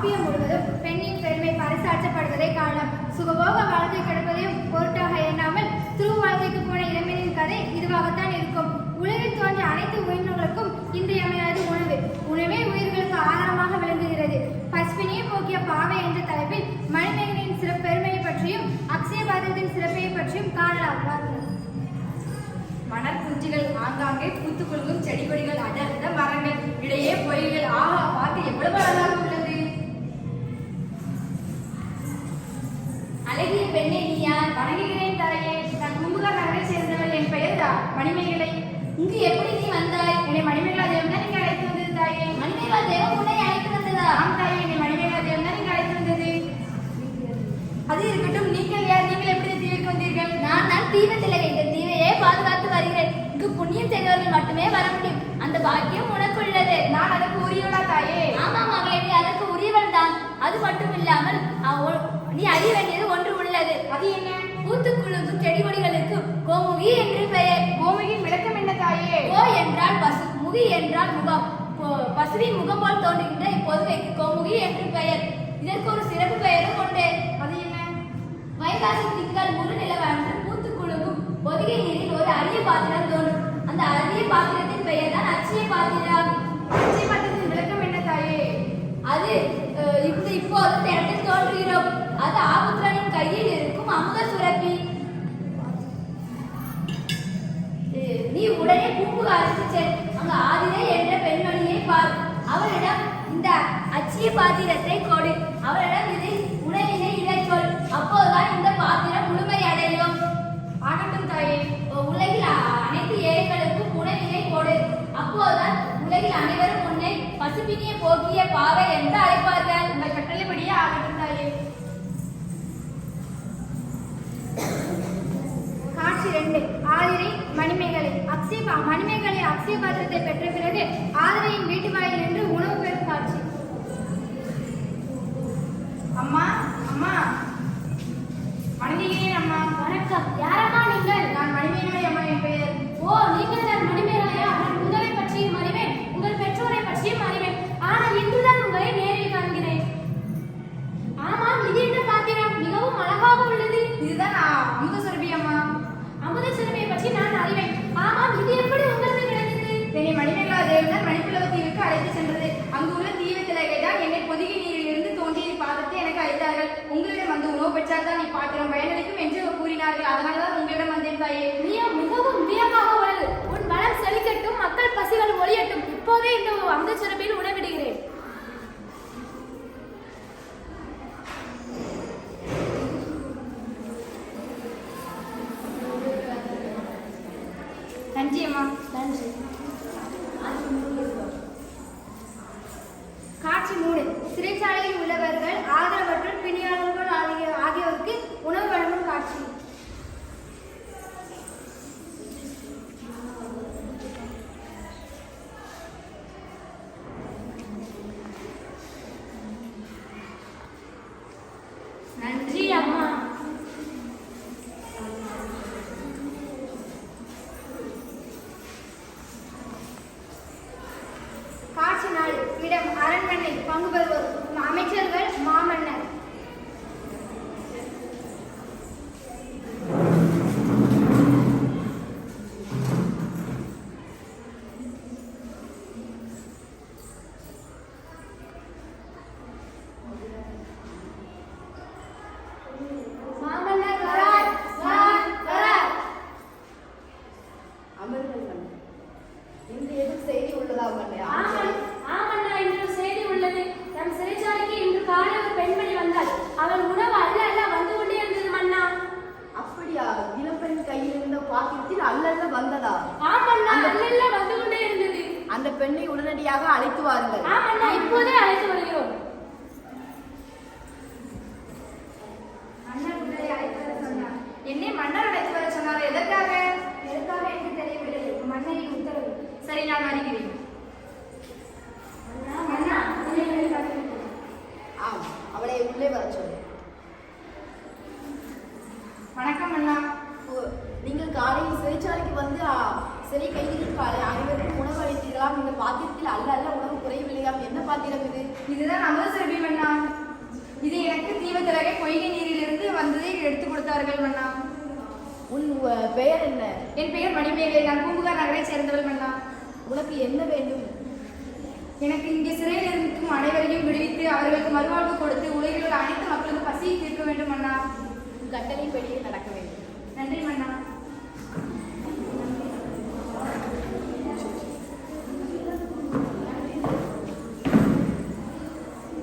காப்பியம் முழுவதும் பெண்ணின் பெருமை பரிசாற்றப்படுவதை காணலாம். சுகபோக வாழ்க்கை கிடப்பதையும் பொருட்டாக எண்ணாமல் துரு வாழ்க்கைக்கு போன இளமையின் கதை இதுவாகத்தான் இருக்கும். உலகில் தோன்றிய அனைத்து உயிரினங்களுக்கும் இன்றியமையாது உணவு. உணவே உயிர்களுக்கு ஆதாரமாக விளங்குகிறது. பஸ்பினியை போக்கிய பாவை என்ற தலைப்பில் மணிமேகனின் சில பெருமையை பற்றியும் அக்ஷய பாத்திரத்தின் சிறப்பை பற்றியும் காணலாம். வாருங்கள். மணல் ஆங்காங்கே பூத்து செடி கொடிகள் அடர்ந்த மரங்கள். இடையே பொய்கள் ஆஹா பார்த்து எவ்வளவு அழகாக வணங்குகிறேன் தாயே நான் பூம்புகார் நகரை சேர்ந்தவள் என் பெயர் மணிமேகலை. இங்கு எப்படி நீ வந்தாய்? என்னை மணிமேகலா தேவன் தான் நீங்க அழைத்து வந்தது தாயே. மணிமேகலா தேவன் உன்னை அழைத்து வந்ததா? ஆம் தாயே என்னை மணிமேகலா தேவன் தான் நீங்க அழைத்து வந்தது. அது இருக்கட்டும் நீங்கள் யார்? நீங்கள் எப்படி தீவிற்கு வந்தீர்கள்? நான் நான் தீவத்திலகை இந்த தீவையே பாதுகாத்து வருகிறேன். இங்கு புண்ணியம் செய்தவர்கள் மட்டுமே வர முடியும். அந்த பாக்கியம் உனக்குள்ளது. நான் அதற்கு உரியவளா தாயே? ஆமா மகளே நீ அதற்கு உரியவள் தான் அது மட்டும் இல்லாமல் நீ அறிய வேண்டியது ஒன்று உள்ளது. அது என்ன? பூத்து குலுங்கும் செடி கொடிகளுக்கு கோமுகி என்று பெயர். பூமியின் விளக்கம் என்ன தாயே? கோ என்றால் பசு முகி என்றால் முகம். பசுவின் முகம் போல் தோன்றுகின்ற இப்பொதுவைக்கு கோமுகி என்று பெயர். இதற்கு ஒரு சிறப்பு பெயரும் உண்டு. அது என்ன? வைகாசி திங்கள் முழு நிலவன்று பூத்து குலுங்கும் பொதிகை நீரில் ஒரு அரிய பாத்திரம் தோன்றும். அந்த அரிய பாத்திரத்தின் பெயர் தான் அச்சய பாத்திரம். அச்சை பாத்திரத்தின் விளக்கம் என்ன தாயே? அது இந்த இப்போது உடனே பூம்புகாருக்கு செல் அங்கு ஆதிரை என்ற பெண்மணியை பார். அவளிடம் இந்த அச்சிய பாத்திரத்தை கொடு. அவளிடம் இதை உணவினை இடச் சொல். அப்போதுதான் இந்த பாத்திரம் முழுமை அடையும் ஆகட்டும் தாயே உலகில் அனைத்து ஏழைகளுக்கும் உணவினை கொடு. அப்போதுதான் உலகில் அனைவரும் உன்னை பசுபினியை போக்கிய பாவை என்று அழைப்பார்கள். மணிமேகலை பாத்திரத்தை பெற்ற பிறகு ஆதிரையின் வீட்டு வாயில் நின்று உணவு பெறும் காட்சி அம்மா அம்மா வணங்குகிறேன் அம்மா வணக்கம் யாரம்மா நீங்கள் நான் மணிமேகலை அம்மா என் பெயர் ஓ நீங்கள் தான் மணிமேகலையா நான் உங்களை பற்றியும் அறிவேன் உங்கள் பெற்றோரை பற்றியும் அறிவேன் ஆனால் இன்றுதான் உங்களை நேரில் காண்கிறேன் ஆமாம் இது என்ன பாத்திரம் மிகவும் அழகாக உள்ளது இதுதான் அமுத சுரபி அம்மா அமுத சிறுமியை பற்றி நான் அறிவேன் ஆமாம் இது எப்படி உங்களுக்கு கிடைத்தது என்னை மணிமேகலா தேவன் மணிப்பிளவு தீவுக்கு அழைத்து சென்றது அங்கு உள்ள தீவு திலகை தான் என்னை பொதிகை நீரிலிருந்து தோன்றிய பாதத்தை எனக்கு அளித்தார்கள் உங்களிடம் வந்து தான் நீ தான் பயனளிக்கும் என்று கூறினார்கள். அதனால தான் உங்களிடம் வந்தேன் தாயே. நீ மிகவும் வியமாக உள்ளது. உன் வளம் செழிக்கட்டும் மக்கள் பசிகள் ஒளியட்டும். இப்போதே இந்த அந்த சிறப்பில் உணவிடுகிறேன். நன்றி அம்மா. நன்றி. காட்சி மூணு சிறைச்சாலையில் உள்ளவர்கள் ஆதரவு இடம் அரண்மனை பங்கு பெறுவோர் அமைச்சர்கள் மாமன்னர். மன்னன் இன்று எதுவும் செய்தி உள்ளதா மன்னன் ஆமாம் ஆமண்ணா இன்று ஒரு செய்தி உள்ளது நம் சிறைச்சாலைக்கு இன்று காலை ஒரு பெண்மணி வந்தாள் அவள் உணவு அல்ல அல்ல வந்து கொண்டே இருந்தது மன்னா அப்படியா இளம்பெண் கையில் இருந்த பாத்திரத்தில் அல்லல்ல வந்ததா? ஆமண்ணா அல்ல வந்து கொண்டே இருந்தது. அந்த பெண்ணை உடனடியாக அழைத்து வாருங்கள். இப்போதே அழைத்து வருகிறோம் மன்னர் உடனே அழைத்து வர சொன்னார் என்னை மன்னர் அழைத்து வர சொன்னார் எதற்காக எதற்காக என்று தெரியவில்லை மன்னரின் உத்தரவு சரி நான் வருகிறேன் மன்னா, மன்னா உன்னை வெளியே காட்டுகிறேன். ஆம் அவளை உள்ளே வர சொல்லு வணக்கம் அண்ணா ஓ, நீங்கள் காலையில் சிறைச்சாலைக்கு வந்து ஆ, சிறை கைதிகளுக்கு அனை- அனைவருக்கும் உணவு அளித்தீர்களாம் இந்த பாத்திரத்தில் அல்ல அல்ல உணவு குறையவில்லையாம். என்ன பாத்திரம் இது? இதுதான் அமுத மன்னா. இது எனக்கு தீவத்திலகை பொய்கை நீரிலிருந்து வந்ததை எடுத்து கொடுத்தார்கள் மன்னா. உன் பெயர் என்ன? என் பெயர் மணிமேகலை. நான் பூம்புகார் நகரை சேர்ந்தவள் மன்னா. உனக்கு என்ன வேண்டும்? எனக்கு இங்கே சிறையில் இருக்கும் அனைவரையும் விடுவித்து அவர்களுக்கு மறுவாழ்வு கொடுத்து உலகில் உள்ள அனைத்து மக்களுக்கும் பசியை தீர்க்க வேண்டும் மன்னா உன் கட்டளைப்படியே நடக்க வேண்டும் நன்றி மன்னா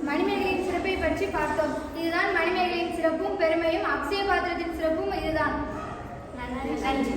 மணிமேகலையின் சிறப்பை பற்றி பார்த்தோம் இதுதான் மணிமேகலையின் சிறப்பும் பெருமையும் அக்ஷய பாத்திரத்தின் சிறப்பும் இதுதான் நன்றி